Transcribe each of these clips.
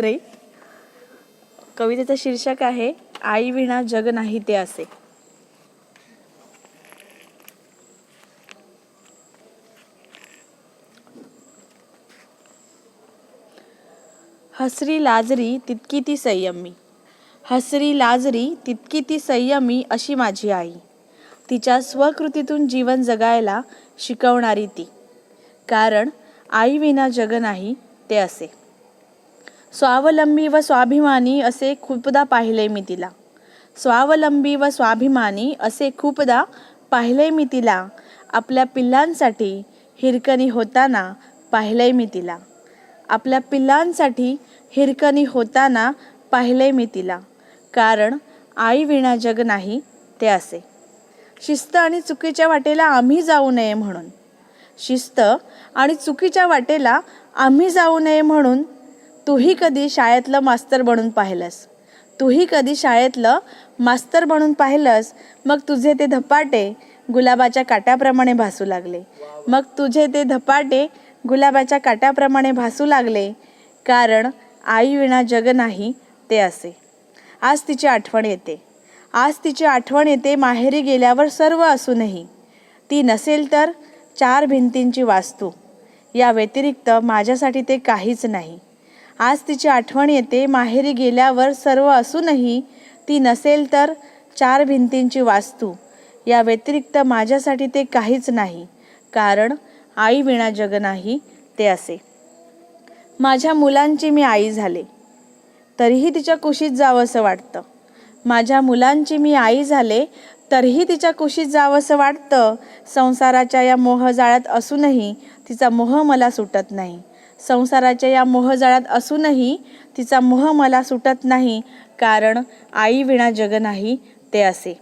म्हात्रे कवितेचं शीर्षक आहे आई विना जग नाही ते असे. हसरी लाजरी तितकी ती संयमी. हसरी लाजरी तितकी ती संयमी अशी माझी आई. तिच्या स्वकृतीतून जीवन जगायला शिकवणारी ती. कारण आई विना जग नाही ते असे. स्वावलंबी व स्वाभिमानी असे खूपदा पाहिले मी तिला. स्वावलंबी व स्वाभिमानी असे खूपदा पाहिले मी तिला. आपल्या पिल्लांसाठी हिरकणी होताना पाहिले मी तिला. आपल्या पिल्लांसाठी हिरकणी होताना पाहिले मी तिला. कारण आई विना जग नाही ते असे. शिस्त आणि चुकीच्या वाटेला आम्ही जाऊ नये म्हणून. शिस्त आणि चुकीच्या वाटेला आम्ही जाऊ नये म्हणून तूही कधी शाळेतलं मास्तर बनून पाहिलंस? तूही कधी शाळेतलं मास्तर बनून पाहिलंस? मग तुझे ते धपाटे गुलाबाच्या काट्याप्रमाणे भासू लागले. मग तुझे ते धपाटे गुलाबाच्या काट्याप्रमाणे भासू लागले कारण आई विना जग नाही ते असे. आज तिची आठवण येते. आज तिची आठवण येते माहेरी गेल्यावर सर्व असूनही. ती नसेल तर चार भिंतींची वास्तू. या व्यतिरिक्त माझ्यासाठी ते काहीच नाही. आज तिची आठवण येते. माहेरी गेल्यावर सर्व असूनही ती नसेल तर चार भिंतींची वास्तू. या व्यतिरिक्त माझ्यासाठी ते काहीच नाही. कारण आई विणा जग नाही ते असे. माझ्या मुलांची मी आई झाले. तरीही तिच्या कुशीत जावंसं वाटतं. माझ्या मुलांची मी आई झाले तरीही तिच्या कुशीत जावंसं वाटतं. संसाराच्या या मोहजाळ्यात असूनही तिचा मोह मला सुटत नाही. संसाराच्या या मोहजाळ्यात असूनही तिचा मोह मला सुटत नाही कारण आई विणा जग नाही ते असे.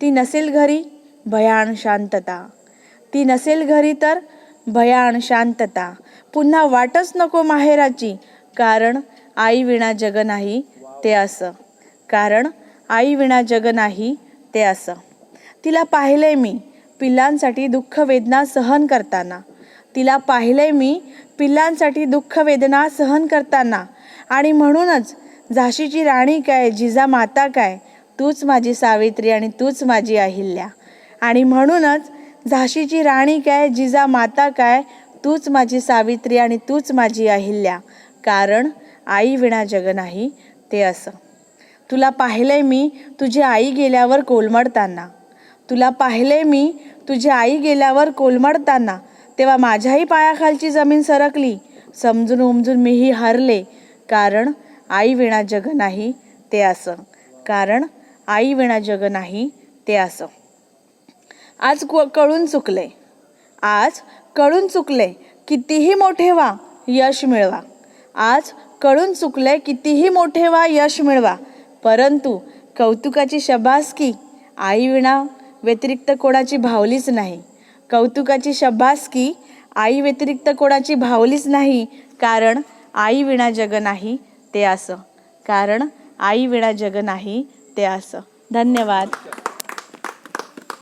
ती नसेल घरी भयान शांतता. ती नसेल घरी तर भयान शांतता. पुन्हा वाटच नको माहेराची कारण आई विणा जग नाही ते असं. कारण आई विणा जग नाही ते असं. तिला पाहिले मी पिल्लांसाठी दुःख वेदना सहन करताना. तिला पाहिले मी पिल्लांसाठी दुःख वेदना सहन करताना. आणि म्हणूनच झाशीची राणी काय जिजा माता काय तूच माझी सावित्री आणि तूच माझी अहिल्या. आणि म्हणूनच झाशीची राणी काय जिजा माता काय तूच माझी सावित्री आणि तूच माझी अहिल्या. कारण आई विणा जग नाही ते असं. तुला पाहिलंय मी तुझी आई गेल्यावर कोलमडताना. तुला पाहिलंय मी तुझी आई गेल्यावर कोलमडताना. तेव्हा माझ्याही पायाखालची जमीन सरकली. समजून उमजून मीही हरले. कारण आई विणा जग नाही ते असं. कारण आई विणा जग नाही ते असं. आज क कळून चुकले. आज कळून चुकले. कितीही मोठे व्हा यश मिळवा. आज कळून चुकले कितीही मोठे व्हा यश मिळवा. परंतु कौतुकाची शबासकी आई विणा व्यतिरिक्त कोणाची भावलीच नाही. कौतुकाची शबासकी आई व्यतिरिक्त कोणाची भावलीच नाही कारण आई विणा जग नाही ते असं. कारण आई विणा जग नाही ते असं. धन्यवाद.